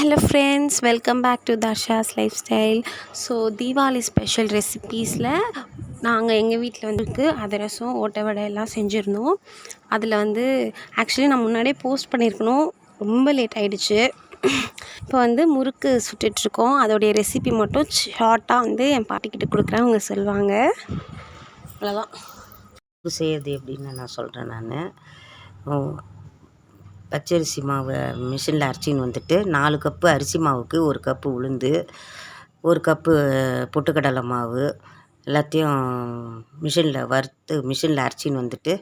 Hello friends welcome back to Darsha's lifestyle so Deepavali special ரெசிபீஸில் நாங்கள் எங்கள் வீட்டில் வந்துருக்கு அதிரசம் ஓட்டை வடை எல்லாம் செஞ்சுருந்தோம். அதில் வந்து ஆக்சுவலி நான் முன்னாடியே போஸ்ட் பண்ணியிருக்கணும் ரொம்ப லேட் ஆகிடுச்சு இப்போ வந்து முறுக்கு சுட்டுட்ருக்கோம். அதோடைய ரெசிபி மட்டும் ஷார்ட்டாக வந்து என் பாட்டிக்கிட்ட கொடுக்குறேன். அவங்க சொல்லுவாங்க அவ்வளோதான் செய்யறது எப்படின்னு நான் சொல்கிறேன் நான். பச்சரிசி மாவை மிஷினில் அரைச்சின்னு வந்துட்டு நாலு கப்பு அரிசி மாவுக்கு ஒரு கப்பு உளுந்து ஒரு கப்பு பொட்டுக்கடலை மாவு எல்லாத்தையும் மிஷினில் வறுத்து மிஷினில் அரைச்சின்னு வந்துட்டு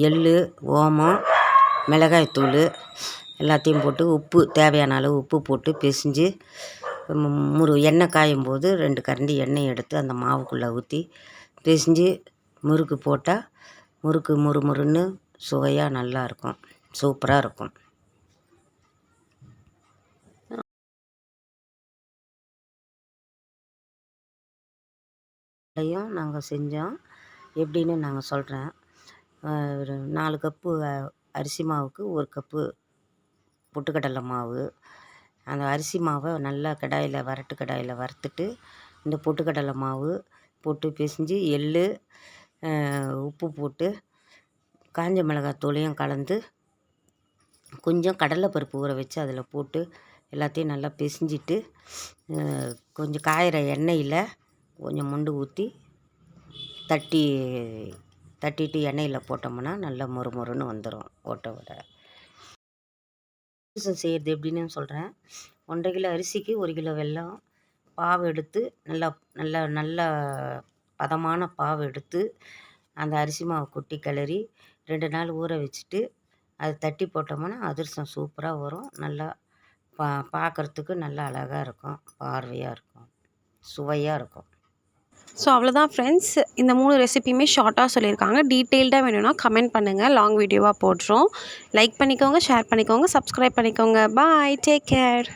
எள் ஓமம் மிளகாய்த்தூள் எல்லாத்தையும் போட்டு உப்பு தேவையான அளவு உப்பு போட்டு பிசைஞ்சு முறு எண்ணெய் காயும் போது ரெண்டு கரண்டி எண்ணெய் எடுத்து அந்த மாவுக்குள்ளே ஊற்றி பிசைஞ்சு முறுக்கு போட்டால் முறுக்கு முறு முறுன்னு சுவையாக நல்லாயிருக்கும் சூப்பராக இருக்கும் அதையும் நாங்கள் செஞ்சோம். எப்படின்னு நாங்கள் சொல்கிறேன் ஒரு நாலு கப்பு அரிசி மாவுக்கு ஒரு கப்பு பொட்டுக்கடலை மாவு. அந்த அரிசி மாவை நல்லா கடாயில் வரட்டு கடாயில் வறுத்துட்டு இந்த பொட்டுக்கடலை மாவு போட்டு பிசைஞ்சு எள் உப்பு போட்டு காஞ்ச மிளகாய் தூளையும் கலந்து கொஞ்சம் கடலைப்பருப்பு ஊற வச்சு அதில் போட்டு எல்லாத்தையும் நல்லா பிசைஞ்சிட்டு கொஞ்சம் காயிற எண்ணெயில் கொஞ்சம் முண்டு ஊற்றி தட்டி தட்டிட்டு எண்ணெயில் போட்டோம்னா நல்லா மொறு மொறுன்னு வந்துடும் ஓட்டை வடை செய்கிறது எப்படின்னு சொல்கிறேன் ஒன்றரை கிலோ அரிசிக்கு ஒரு கிலோ வெல்லம் பாவு எடுத்து நல்லா நல்லா நல்ல பதமான பாவு எடுத்து அந்த அரிசி மாவை கொட்டி கிளறி ரெண்டு நாள் ஊற வச்சுட்டு அது தட்டி போட்டோம்னா அதிரசம் சூப்பராக வரும். நல்லா பா பார்க்குறதுக்கு நல்லா அழகாக இருக்கும். பார்வையாக இருக்கும். சுவையாக இருக்கும். ஸோ அவ்வளோதான் ஃப்ரெண்ட்ஸ் இந்த மூணு ரெசிபியுமே ஷார்ட்டாக சொல்லியிருக்காங்க. டீட்டெயில்டாக வேணும்னா கமெண்ட் பண்ணுங்கள் லாங் வீடியோவாக போடுறோம். லைக் பண்ணிக்கோங்க ஷேர் பண்ணிக்கோங்க சப்ஸ்கிரைப் பண்ணிக்கோங்க. Bye take care